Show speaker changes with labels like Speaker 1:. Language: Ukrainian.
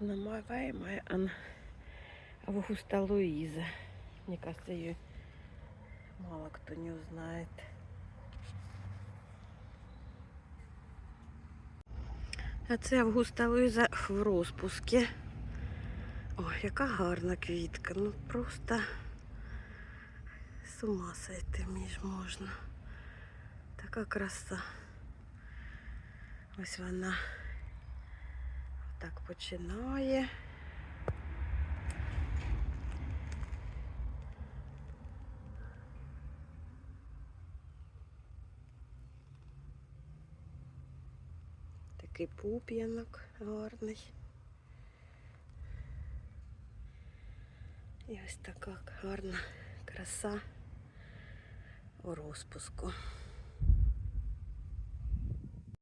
Speaker 1: узнаваемая она Августа Луиза. Мне кажется, ее мало кто не узнает. А це Августа Луїза в розпуску. Ой, яка гарна квітка. Ну просто з ума сойти між можна. Така краса. Ось вона так починає. Такий пуп'янок гарний. І ось така гарна краса у розпуску.